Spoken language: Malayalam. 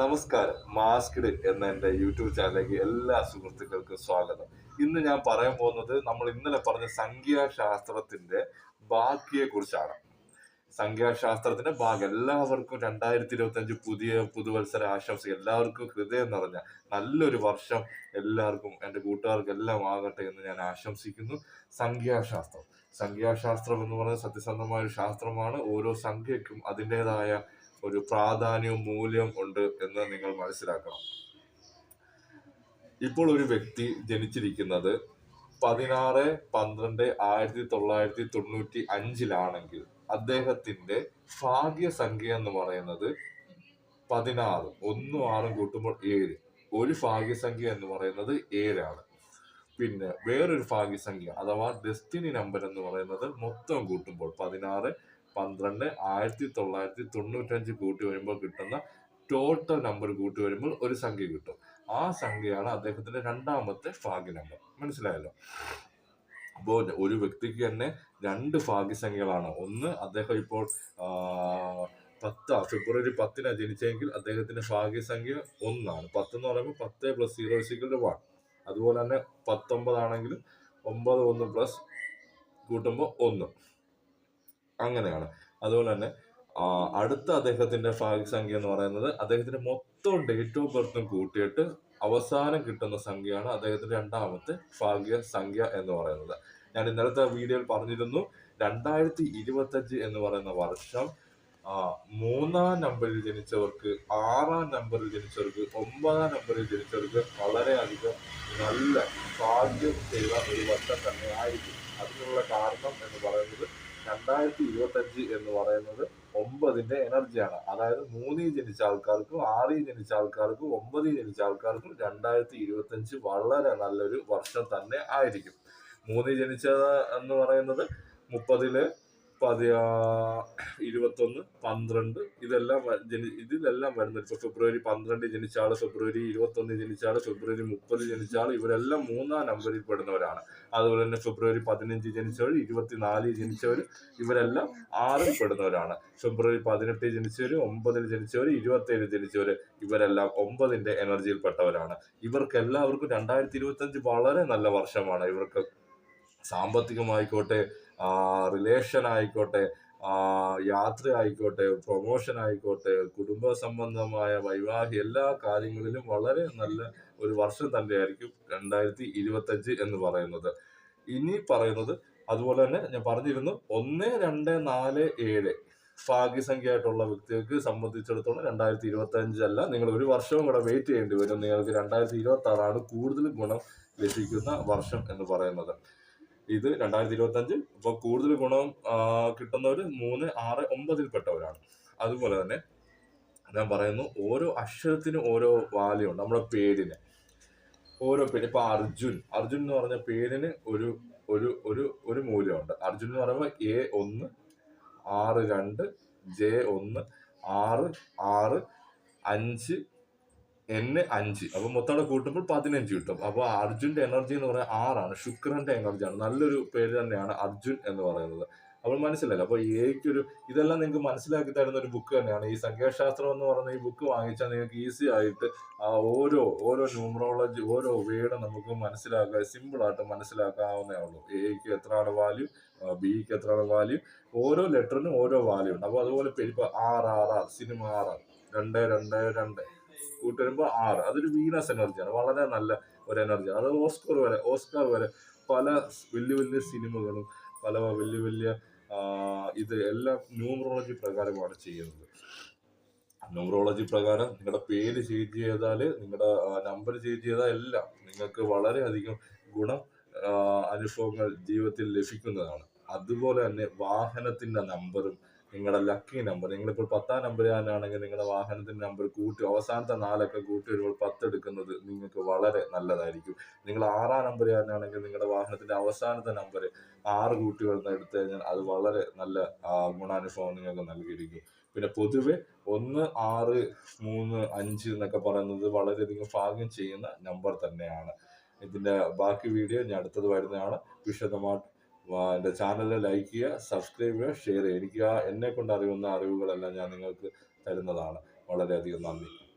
നമസ്കാരം. മാസ്ക്ഡ് എന്ന എന്റെ യൂട്യൂബ് ചാനലിലേക്ക് എല്ലാ സുഹൃത്തുക്കൾക്കും സ്വാഗതം. ഇന്ന് ഞാൻ പറയാൻ പോകുന്നത് നമ്മൾ ഇന്നലെ പറഞ്ഞ സംഖ്യാശാസ്ത്രത്തിന്റെ ബാക്കിയെ കുറിച്ചാണ് സംഖ്യാശാസ്ത്രത്തിന്റെ ഭാഗം എല്ലാവർക്കും രണ്ടായിരത്തി ഇരുപത്തി അഞ്ച് പുതിയ പുതുവത്സര ആശംസ എല്ലാവർക്കും ഹൃദയം നിറഞ്ഞ നല്ലൊരു വർഷം എല്ലാവർക്കും എന്റെ കൂട്ടുകാർക്ക് എല്ലാം ആകട്ടെ എന്ന് ഞാൻ ആശംസിക്കുന്നു. സംഖ്യാശാസ്ത്രം. സംഖ്യാശാസ്ത്രം എന്ന് പറയുന്നത് സത്യസന്ധമായ ഒരു ശാസ്ത്രമാണ്. ഓരോ സംഖ്യയ്ക്കും അതിന്റെതായ ഒരു പ്രാധാന്യവും മൂല്യം ഉണ്ട് എന്ന് നിങ്ങൾ മനസ്സിലാക്കണം. ഇപ്പോൾ ഒരു വ്യക്തി ജനിച്ചിരിക്കുന്നത് പതിനാറ് പന്ത്രണ്ട് ആയിരത്തി തൊള്ളായിരത്തി തൊണ്ണൂറ്റി അഞ്ചിലാണെങ്കിൽ അദ്ദേഹത്തിന്റെ ഭാഗ്യസംഖ്യ എന്ന് പറയുന്നത് പതിനാറ്. ഒന്നും ആറും കൂട്ടുമ്പോൾ ഏഴ്. ഒരു ഭാഗ്യസംഖ്യ എന്ന് പറയുന്നത് ഏഴാണ്. പിന്നെ വേറൊരു ഭാഗ്യസംഖ്യ അഥവാ ഡെസ്റ്റിനി നമ്പർ എന്ന് പറയുന്നത് മൊത്തം കൂട്ടുമ്പോൾ പതിനാറ് പന്ത്രണ്ട് ആയിരത്തി തൊള്ളായിരത്തി തൊണ്ണൂറ്റഞ്ച് കൂട്ടി വരുമ്പോൾ കിട്ടുന്ന ടോട്ടൽ നമ്പർ കൂട്ടി വരുമ്പോൾ ഒരു സംഖ്യ കിട്ടും. ആ സംഖ്യയാണ് അദ്ദേഹത്തിന്റെ രണ്ടാമത്തെ ഭാഗ്യ നമ്പർ മനസ്സിലായല്ലോ? അപ്പോൾ ഒരു വ്യക്തിക്ക് തന്നെ രണ്ട് ഭാഗ്യസംഖ്യകളാണ് ഒന്ന് അദ്ദേഹം ഇപ്പോൾ പത്ത് ഫെബ്രുവരി പത്തിനാണ് ജനിച്ചെങ്കിൽ അദ്ദേഹത്തിന്റെ ഭാഗ്യസംഖ്യ ഒന്നാണ്. പത്ത് എന്ന് പറയുമ്പോൾ പത്ത് പ്ലസ് സീറോ സിക്കൽ വൺ അതുപോലെ തന്നെ പത്തൊമ്പതാണെങ്കിൽ ഒമ്പത് ഒന്ന് പ്ലസ് കൂട്ടുമ്പോൾ ഒന്ന്. അങ്ങനെയാണ്. അതുപോലെ തന്നെ അടുത്ത അദ്ദേഹത്തിന്റെ ഭാഗ്യസംഖ്യ എന്ന് പറയുന്നത് അദ്ദേഹത്തിന്റെ മൊത്തം ഡേറ്റ് ഓഫ് ബർത്തും കൂട്ടിയിട്ട് അവസാനം കിട്ടുന്ന സംഖ്യയാണ് അദ്ദേഹത്തിന്റെ രണ്ടാമത്തെ ഭാഗ്യ സംഖ്യ എന്ന് പറയുന്നത്. ഞാൻ ഇന്നലത്തെ വീഡിയോയിൽ പറഞ്ഞിരുന്നു രണ്ടായിരത്തി ഇരുപത്തഞ്ച് എന്ന് പറയുന്ന വർഷം മൂന്നാം നമ്പറിൽ ജനിച്ചവർക്ക് ആറാം നമ്പറിൽ ജനിച്ചവർക്ക് ഒമ്പതാം നമ്പറിൽ ജനിച്ചവർക്ക് വളരെയധികം നല്ല ഭാഗ്യം ചെയ്ത ഒരു വർഷം തന്നെ ആയിരിക്കും. അതിനുള്ള കാരണം എന്ന് പറയുന്നത് രണ്ടായിരത്തി ഇരുപത്തഞ്ച് എന്ന് പറയുന്നത് ഒമ്പതിന്റെ എനർജിയാണ്. അതായത് മൂന്നിൽ ജനിച്ച ആൾക്കാർക്കും ആറിൽ ജനിച്ച ആൾക്കാർക്കും ഒമ്പതിൽ ജനിച്ച ആൾക്കാർക്കും രണ്ടായിരത്തി ഇരുപത്തഞ്ച് വളരെ നല്ലൊരു വർഷം തന്നെ ആയിരിക്കും. മൂന്നിൽ ജനിച്ചത് എന്ന് പറയുന്നത് മുപ്പതിൽ പതി ഇരുപത്തൊന്ന് പന്ത്രണ്ട് ഇതെല്ലാം ഇതിലെല്ലാം വരുന്നത്. ഇപ്പൊ ഫെബ്രുവരി പന്ത്രണ്ട് ജനിച്ച ആൾ ഫെബ്രുവരി ഇരുപത്തൊന്നിൽ ജനിച്ച ആൾ ഫെബ്രുവരി മുപ്പത് ജനിച്ച ആൾ ഇവരെല്ലാം മൂന്നാം നമ്പറിൽ പെടുന്നവരാണ്. അതുപോലെ തന്നെ ഫെബ്രുവരി പതിനഞ്ച് ജനിച്ചവർ ഇരുപത്തിനാലിൽ ജനിച്ചവർ ഇവരെല്ലാം ആറിൽ പെടുന്നവരാണ്. ഫെബ്രുവരി പതിനെട്ടിൽ ജനിച്ചവർ ഒമ്പതിൽ ജനിച്ചവർ ഇരുപത്തേഴ് ജനിച്ചവർ ഇവരെല്ലാം ഒമ്പതിന്റെ എനർജിയിൽ പെട്ടവരാണ്. ഇവർക്ക് എല്ലാവർക്കും രണ്ടായിരത്തി ഇരുപത്തി അഞ്ച് വളരെ നല്ല വർഷമാണ്. ഇവർക്ക് സാമ്പത്തികമായിക്കോട്ടെ റിലേഷൻ ആയിക്കോട്ടെ യാത്ര ആയിക്കോട്ടെ പ്രൊമോഷൻ ആയിക്കോട്ടെ കുടുംബ സംബന്ധമായ വൈവാഹിക എല്ലാ കാര്യങ്ങളിലും വളരെ നല്ല ഒരു വർഷം തന്നെയായിരിക്കും രണ്ടായിരത്തി ഇരുപത്തഞ്ച് എന്ന് പറയുന്നത്. ഇനി പറയുന്നത് അതുപോലെ തന്നെ ഞാൻ പറഞ്ഞിരുന്നു ഒന്ന് രണ്ട് നാല് ഏഴ് ഭാഗ്യസംഖ്യയായിട്ടുള്ള വ്യക്തികൾക്ക് സംബന്ധിച്ചിടത്തോളം രണ്ടായിരത്തി ഇരുപത്തി അഞ്ചല്ല നിങ്ങൾ ഒരു വർഷവും കൂടെ വെയിറ്റ് ചെയ്യേണ്ടി വരും. നിങ്ങൾക്ക് രണ്ടായിരത്തി ഇരുപത്തി ആറാണ് കൂടുതൽ ഗുണം ലഭിക്കുന്ന വർഷം എന്ന് പറയുന്നത്. ഇത് രണ്ടായിരത്തി ഇരുപത്തി അഞ്ച് അപ്പൊ കൂടുതൽ ഗുണം കിട്ടുന്നവർ മൂന്ന് ആറ് ഒമ്പതിൽപ്പെട്ടവരാണ്. അതുപോലെ തന്നെ ഞാൻ പറയുന്നു ഓരോ അക്ഷരത്തിനും ഓരോ വാല്യൂ ഉണ്ട്. നമ്മുടെ പേരിന്. ഓരോ പേര്. ഇപ്പൊ അർജുൻ. അർജുൻ എന്ന് പറഞ്ഞ പേരിന് ഒരു ഒരു ഒരു ഒരു മൂല്യമുണ്ട്. അർജുൻ എന്ന് പറയുമ്പോൾ എ ഒന്ന് ആറ് രണ്ട് ജെ ഒന്ന് ആറ് ആറ് അഞ്ച് എൻ അഞ്ച്. അപ്പൊ മൊത്തം കൂട്ടുമ്പോൾ പതിനഞ്ച് കിട്ടും. അപ്പൊ അർജുന്റെ എനർജി എന്ന് പറയുന്നത് ആറാണ്. ശുക്രന്റെ എനർജിയാണ് നല്ലൊരു പേര് തന്നെയാണ് അർജുൻ എന്ന് പറയുന്നത്. അപ്പോൾ മനസ്സിലായില്ല? അപ്പൊ ഏക്കൊരു ഇതെല്ലാം നിങ്ങൾക്ക് മനസ്സിലാക്കി തരുന്ന ഒരു ബുക്ക് തന്നെയാണ്. ഈ സംഖ്യാശാസ്ത്രം എന്ന് പറയുന്ന ഈ ബുക്ക് വാങ്ങിച്ചാൽ നിങ്ങൾക്ക് ഈസി ആയിട്ട് ഓരോ ഓരോ ന്യൂമറോളജി ഓരോ വേർഡ് നമുക്ക് മനസ്സിലാക്കാൻ സിമ്പിൾ ആയിട്ട് മനസ്സിലാക്കാവുന്നേ ഉള്ളൂ. എക്ക് എത്രയാണ് വാല്യൂ ബിക്ക് എത്രയാണ് വാല്യൂ ഓരോ ലെറ്ററിനും ഓരോ വാല്യൂ ഉണ്ട്. അപ്പൊ അതുപോലെ ഇപ്പൊ ആറ് ആറ് ആറ് സിനിമ ആറ്. രണ്ട് രണ്ട് രണ്ട്. കൂട്ടുവരുമ്പോ ആറ്. അതൊരു വീനസ് എനർജിയാണ് വളരെ നല്ല ഒരു എനർജിയാണ് അത് ഓസ്കർ വരെ ഓസ്കാർ വരെ പല വലിയ വലിയ സിനിമകളും പല വലിയ വലിയ ഇത് എല്ലാം ന്യൂമറോളജി പ്രകാരമാണ് ചെയ്യുന്നത്. ന്യൂമറോളജി പ്രകാരം നിങ്ങളുടെ പേര് ചേഞ്ച് ചെയ്താൽ നിങ്ങളുടെ നമ്പർ ചേഞ്ച് ചെയ്താൽ എല്ലാം നിങ്ങൾക്ക് വളരെയധികം ഗുണം അനുഭവങ്ങൾ ജീവിതത്തിൽ ലഭിക്കുന്നതാണ്. അതുപോലെ തന്നെ വാഹനത്തിന്റെ നമ്പറും നിങ്ങളുടെ ലക്കി നമ്പർ നിങ്ങളിപ്പോൾ പത്താം നമ്പർ ആണെങ്കിൽ നിങ്ങളുടെ വാഹനത്തിന്റെ നമ്പർ കൂട്ടി അവസാനത്തെ നാലൊക്കെ കൂട്ടി വരുമ്പോൾ പത്ത് എടുക്കുന്നത് നിങ്ങൾക്ക് വളരെ നല്ലതായിരിക്കും. നിങ്ങൾ ആറാം നമ്പർ ആണെങ്കിൽ നിങ്ങളുടെ വാഹനത്തിന്റെ അവസാനത്തെ നമ്പർ ആറ് കൂട്ടി വരുന്ന എടുത്തു കഴിഞ്ഞാൽ അത് വളരെ നല്ല ഗുണാനുഭവം നിങ്ങൾക്ക് നൽകിയിരിക്കും. പിന്നെ പൊതുവെ ഒന്ന് ആറ് മൂന്ന് അഞ്ച് എന്നൊക്കെ പറയുന്നത് വളരെയധികം ഭാഗ്യം ചെയ്യുന്ന നമ്പർ തന്നെയാണ്. ഇതിന്റെ ബാക്കി വീഡിയോ ഞാൻ അടുത്തത് വരുന്നതാണ്. വിശദമായിട്ട് എന്റെ ചാനൽ ലൈക്ക് ചെയ്യുക സബ്സ്ക്രൈബ് ചെയ്യുക ഷെയർ ചെയ്യുക. എനിക്ക് എന്നെ കൊണ്ട് അറിയുന്ന അറിവുകളെല്ലാം ഞാൻ നിങ്ങൾക്ക് തരുന്നതാണ്. വളരെയധികം നന്ദി.